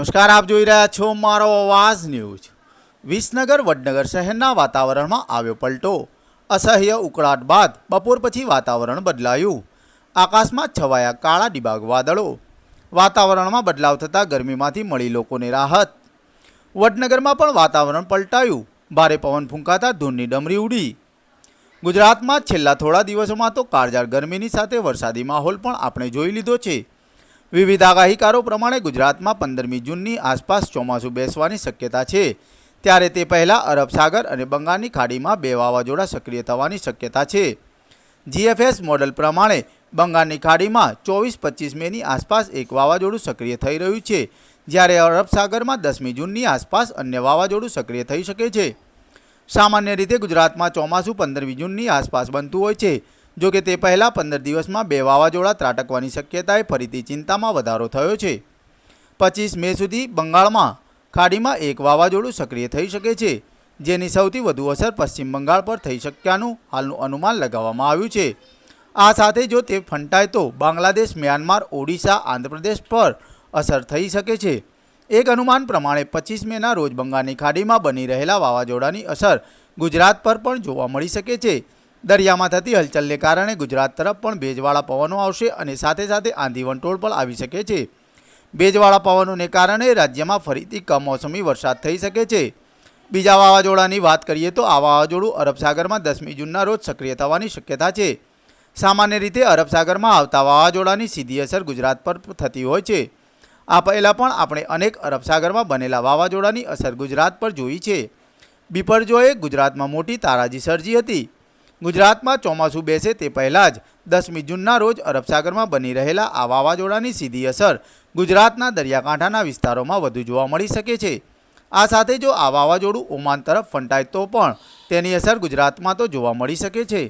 નમસ્કાર, આપ જોઈ રહ્યા છો મારો અવાજ ન્યૂઝ. વિસનગર, વડનગર શહેરના વાતાવરણમાં આવ્યો પલટો. અસહ્ય ઉકળાટ બાદ બપોર પછી વાતાવરણ બદલાયું. આકાશમાં છવાયા કાળા ડિબાગ વાદળો. વાતાવરણમાં બદલાવ થતાં ગરમીમાંથી મળી લોકોને રાહત. વડનગરમાં પણ વાતાવરણ પલટાયું. ભારે પવન ફૂંકાતા ધૂળની ડમરી ઉડી. ગુજરાતમાં છેલ્લા થોડા દિવસોમાં તો કાળજાળ ગરમીની સાથે વરસાદી માહોલ પણ આપણે જોઈ લીધો છે. વિવિધ આગાહીકારો પ્રમાણે ગુજરાતમાં પંદરમી જૂનની આસપાસ ચોમાસું બેસવાની શક્યતા છે. ત્યારે તે પહેલાં અરબ સાગર અને બંગાળની ખાડીમાં બે વાવાઝોડા સક્રિય થવાની શક્યતા છે. જીએફએસ મોડલ પ્રમાણે બંગાળની ખાડીમાં ચોવીસ પચીસ મેની આસપાસ એક વાવાઝોડું સક્રિય થઈ રહ્યું છે, જ્યારે અરબ સાગરમાં દસમી જૂનની આસપાસ અન્ય વાવાઝોડું સક્રિય થઈ શકે છે. સામાન્ય રીતે ગુજરાતમાં ચોમાસું પંદરમી જૂનની આસપાસ બનતું હોય છે જો કે તે પહેલાં પંદર દિવસમાં બે વાવાઝોડા ત્રાટકવાની શક્યતાએ ફરીથી ચિંતામાં વધારો થયો છે. પચીસ મે સુધી બંગાળમાં ખાડીમાં એક વાવાઝોડું સક્રિય થઈ શકે છે, જેની સૌથી વધુ અસર પશ્ચિમ બંગાળ પર થઈ શક્યાનું હાલનું અનુમાન લગાવવામાં આવ્યું છે. આ સાથે જો તે ફંટાય તો બાંગ્લાદેશ, મ્યાનમાર, ઓડિશા, આંધ્રપ્રદેશ પર અસર થઈ શકે છે. એક અનુમાન પ્રમાણે પચીસ મેના રોજ બંગાળની ખાડીમાં બની રહેલા વાવાઝોડાની અસર ગુજરાત પર પણ જોવા મળી શકે છે. દરિયામાં થતી હલચલને કારણે ગુજરાત તરફ પણ ભેજવાળા પવનો આવશે અને સાથે સાથે આંધી વંટોળ પણ આવી શકે છે. ભેજવાળા પવનોને કારણે રાજ્યમાં ફરીથી કમોસમી વરસાદ થઈ શકે છે. બીજા વાવાઝોડાની વાત કરીએ તો આ વાવાઝોડું અરબસાગરમાં દસમી જૂનના રોજ સક્રિય થવાની શક્યતા છે. સામાન્ય રીતે અરબસાગરમાં આવતા વાવાઝોડાની સીધી અસર ગુજરાત પર થતી હોય છે. આ પહેલાં પણ આપણે અનેક અરબસાગરમાં બનેલા વાવાઝોડાની અસર ગુજરાત પર જોઈ છે. બિપરજોએ ગુજરાતમાં મોટી તારાજી સર્જી હતી. ગુજરાતમાં ચોમાસું બેસે તે પહેલાં જ દસમી જૂનના રોજ અરબસાગરમાં બની રહેલા આ વાવાઝોડાની સીધી અસર ગુજરાતના દરિયાકાંઠાના વિસ્તારોમાં વધુ જોવા મળી શકે છે. આ સાથે જો આ વાવાઝોડું ઓમાન તરફ ફંટાય તો પણ તેની અસર ગુજરાતમાં તો જોવા મળી શકે છે.